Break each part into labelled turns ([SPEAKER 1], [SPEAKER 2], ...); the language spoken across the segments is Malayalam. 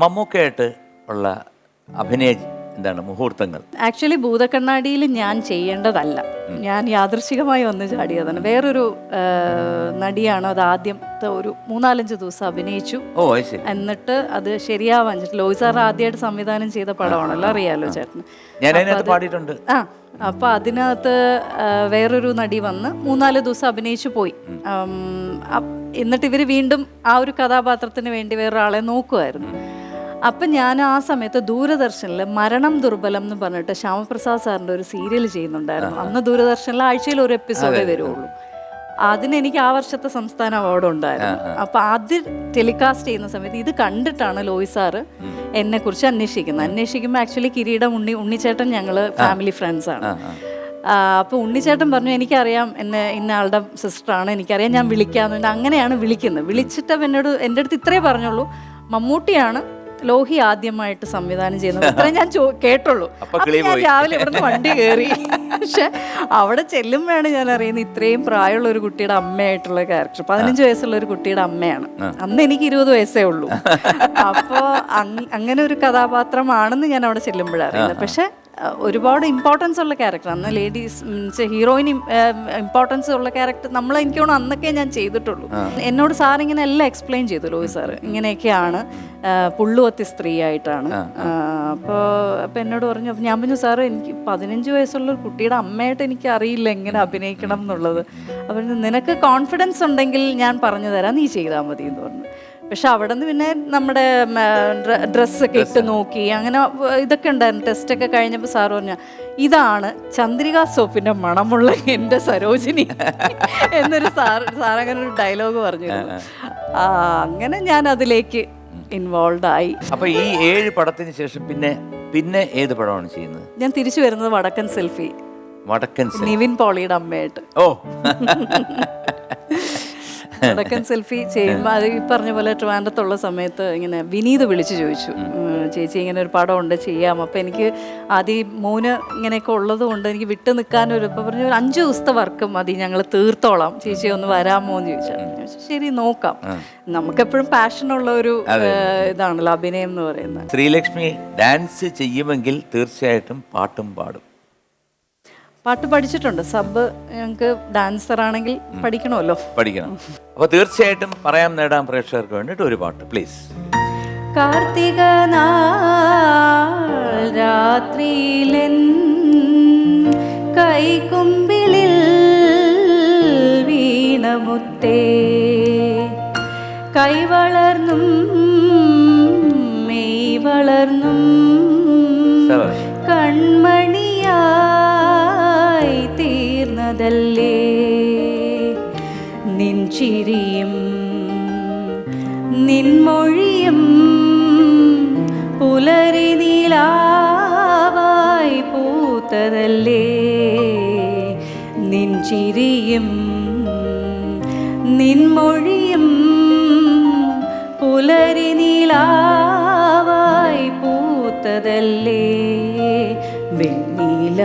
[SPEAKER 1] മമ്മൂക്കയായിട്ട് ഉള്ള അഭിനയ എന്താണ് മുഹൂർത്തങ്ങൾ?
[SPEAKER 2] ആക്ച്വലി ഭൂതക്കണ്ണാടിയിൽ ഞാൻ ചെയ്യേണ്ടതല്ല. ഞാൻ യാദൃശികമായി വന്ന് ചാടിയതാണ്. വേറൊരു നടിയാണ് അത് ആദ്യത്തെ ഒരു മൂന്നാലഞ്ച് ദിവസം അഭിനയിച്ചു. എന്നിട്ട് അത് ശരിയാവാൻ ലോയി സാർ ആദ്യമായിട്ട് സംവിധാനം ചെയ്ത പടമാണല്ലോ അറിയാലോ ചേട്ടന്.
[SPEAKER 1] പാടിയിട്ടുണ്ട്.
[SPEAKER 2] ആ അപ്പൊ അതിനകത്ത് വേറൊരു നടി വന്ന് മൂന്നാൽ ദിവസം അഭിനയിച്ചു പോയി. എന്നിട്ട് ഇവർ വീണ്ടും ആ ഒരു കഥാപാത്രത്തിന് വേണ്ടി വേറൊരാളെ നോക്കുമായിരുന്നു അപ്പം ഞാൻ ആ സമയത്ത് ദൂരദർശനിൽ മരണം ദുർബലം എന്ന് പറഞ്ഞിട്ട് ശ്യാമപ്രസാദ് സാറിന്റെ ഒരു സീരിയൽ ചെയ്യുന്നുണ്ടായിരുന്നു. അന്ന് ദൂരദർശനിൽ ആഴ്ചയിൽ ഒരു എപ്പിസോഡേ വരുള്ളൂ. അതിന് എനിക്ക് ആ വർഷത്തെ സംസ്ഥാന അവാർഡ് ഉണ്ടായിരുന്നു. അപ്പൊ അത് ടെലികാസ്റ്റ് ചെയ്യുന്ന സമയത്ത് ഇത് കണ്ടിട്ടാണ് ലോയി സാറ് എന്നെ കുറിച്ച് അന്വേഷിക്കുന്നത്. അന്വേഷിക്കുമ്പോൾ ആക്ച്വലി കിരീടം ഉണ്ണി ഉണ്ണിച്ചേട്ടൻ ഞങ്ങൾ ഫാമിലി ഫ്രണ്ട്സ് ആണ്. അപ്പോൾ അപ്പൊ ഉണ്ണിച്ചേട്ടൻ പറഞ്ഞു എനിക്കറിയാം എന്നെ ഇന്ന ആളുടെ സിസ്റ്ററാണ് എനിക്കറിയാം ഞാൻ വിളിക്കാന്ന്. അങ്ങനെയാണ് വിളിക്കുന്നത്. വിളിച്ചിട്ട് എന്നോട് എന്റെ അടുത്ത് ഇത്രേ പറഞ്ഞുള്ളൂ. മമ്മൂട്ടിയാണ് ലോഹി ആദ്യമായിട്ട് സംവിധാനം ചെയ്യുന്നത്. അത്ര ഞാൻ കേട്ടുള്ളൂ ഞാൻ. രാവിലെ ഇവിടുന്ന് വണ്ടി കയറി പക്ഷെ അവിടെ ചെല്ലുമ്പോഴാണ് ഞാൻ അറിയുന്നത്. ഇത്രയും പ്രായമുള്ള ഒരു കുട്ടിയുടെ അമ്മയായിട്ടുള്ള ക്യാരക്ടർ പതിനഞ്ച് വയസ്സുള്ള ഒരു കുട്ടിയുടെ അമ്മയാണ്. അന്ന് എനിക്ക് ഇരുപത് വയസ്സേ ഉള്ളൂ. അപ്പോ അങ്ങനെ ഒരു കഥാപാത്രമാണെന്ന് ഞാൻ അവിടെ ചെല്ലുമ്പോഴാണ് അറിയുന്നത്. പക്ഷെ ഒരുപാട് ഇമ്പോർട്ടൻസ് ഉള്ള ക്യാരക്ടർ അന്ന് ലേഡീസ് മീൻസ് ഹീറോയിൻ ഇമ്പോർട്ടൻസ് ഉള്ള ക്യാരക്ടർ നമ്മൾ എനിക്ക് തോന്നുന്നു അന്നൊക്കെ ഞാൻ ചെയ്തിട്ടുള്ളൂ. എന്നോട് സാർ ഇങ്ങനെ എല്ലാം എക്സ്പ്ലെയിൻ ചെയ്തു ലോയി സാർ ഇങ്ങനെയൊക്കെയാണ് പുള്ളുവത്തി സ്ത്രീ ആയിട്ടാണ് അപ്പോൾ അപ്പോൾ എന്നോട് പറഞ്ഞു അപ്പം ഞാൻ പറഞ്ഞു സാറ് എനിക്ക് പതിനഞ്ച് വയസ്സുള്ള ഒരു കുട്ടിയുടെ അമ്മയായിട്ട് എനിക്ക് അറിയില്ല എങ്ങനെ അഭിനയിക്കണം എന്നുള്ളത്. അപ്പം നിനക്ക് കോൺഫിഡൻസ് ഉണ്ടെങ്കിൽ ഞാൻ പറഞ്ഞു തരാം നീ ചെയ്താൽ മതി എന്ന് പറഞ്ഞു. പക്ഷെ അവിടെ നിന്ന് പിന്നെ നമ്മുടെ ഡ്രസ്സൊക്കെ ഇട്ട് നോക്കി. അങ്ങനെ ഇതൊക്കെ ഉണ്ടായിരുന്നു. ടെസ്റ്റൊക്കെ കഴിഞ്ഞപ്പോൾ സാർ പറഞ്ഞു ഇതാണ് ചന്ദ്രിക സോപ്പിന്റെ മണമുള്ള എന്റെ സരോജിനി. എന്നൊരു സാർ സാർ അങ്ങനെ ഒരു ഡയലോഗ് പറഞ്ഞു ആ അങ്ങനെ ഞാൻ അതിലേക്ക് ഇൻവോൾവ് ആയി.
[SPEAKER 1] അപ്പൊ ഈ ഏഴ് പടത്തിന് ശേഷം പിന്നെ പിന്നെ ഏത് പടമാണ് ചെയ്യുന്നത്?
[SPEAKER 2] ഞാൻ തിരിച്ചു വരുന്നത് വടക്കൻ സെൽഫി.
[SPEAKER 1] വടക്കൻ
[SPEAKER 2] നിവിൻ പോളിയുടെ അമ്മയായിട്ട്.
[SPEAKER 1] ഓ.
[SPEAKER 2] വടക്കൻ സെൽഫി ചെയ്യുമ്പോൾ അത് ഈ പറഞ്ഞ പോലെ ട്രിവാൻഡത്തുള്ള സമയത്ത് ഇങ്ങനെ വിനീത് വിളിച്ചു ചോദിച്ചു. ചേച്ചി ഇങ്ങനെ ഒരു പടം ഉണ്ട് ചെയ്യാം അപ്പം എനിക്ക് ആദ്യം മോന് ഇങ്ങനെയൊക്കെ ഉള്ളത് കൊണ്ട് എനിക്ക് വിട്ടു നിൽക്കാനൊരു ഇപ്പം പറഞ്ഞു ഒരു അഞ്ച് ദിവസത്തെ വർക്ക് മതി ഞങ്ങൾ തീർത്തോളാം. ചേച്ചി ഒന്ന് വരാമോ എന്ന് ചോദിച്ചാൽ ചോദിച്ചു, ശരി നോക്കാം. നമുക്കെപ്പോഴും പാഷനുള്ള ഒരു ഇതാണല്ലോ അഭിനയം എന്ന് പറയുന്നത്.
[SPEAKER 1] ശ്രീലക്ഷ്മി ഡാൻസ് ചെയ്യുമെങ്കിൽ തീർച്ചയായിട്ടും പാട്ടും പാടും.
[SPEAKER 2] പാട്ട് പഠിച്ചിട്ടുണ്ട്. സബ് ഞങ്ങൾക്ക് ഡാൻസർ ആണെങ്കിൽ പഠിക്കണമല്ലോ.
[SPEAKER 1] പഠിക്കണം. അപ്പൊ തീർച്ചയായിട്ടും പറയാൻ നേടാൻ പ്രേക്ഷകർക്ക് വേണ്ടിട്ട് ഒരു പാട്ട്. പ്ലീസ്
[SPEAKER 2] കാർത്തിക രാത്രിയിലെൻ കൈകുമ്പിളിൽ വീണമുത്തേ. കൈവളർന്നും മെയ് വളർന്നും നിൻ ചിരിയും നിൻമൊഴിയും പുലരി നീലാവായി പൂത്തതല്ലേ? നിൻ ചിരിയും നിൻമൊഴിയും പുലരി നീലാവായി പൂത്തതല്ലേ? വെണ്ണീല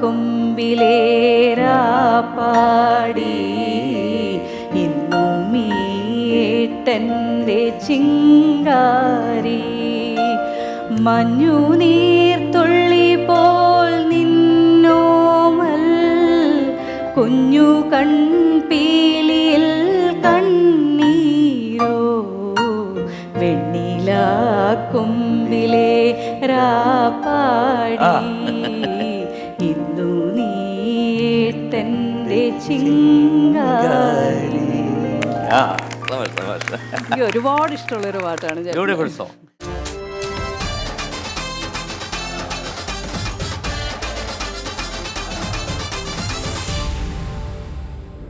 [SPEAKER 2] കൊമ്പിലേരാ പാടി മീട്ടന്റെ ചിങ്കാരി. മഞ്ഞു നീർത്തുള്ളി പോൽ നിന്നോമൽ. കുഞ്ഞു കൺപീലിയിൽ കണ്ണീരോ. വെണ്ണില കൊമ്പിലെ രാപ്പാടി. ഇന്നു നീട്ടന്റെ ചിങ്കാരി.
[SPEAKER 1] ആ.
[SPEAKER 2] എനിക്ക് ഒരുപാട് ഇഷ്ടമുള്ള ഒരു പാട്ടാണ്.
[SPEAKER 1] Beautiful song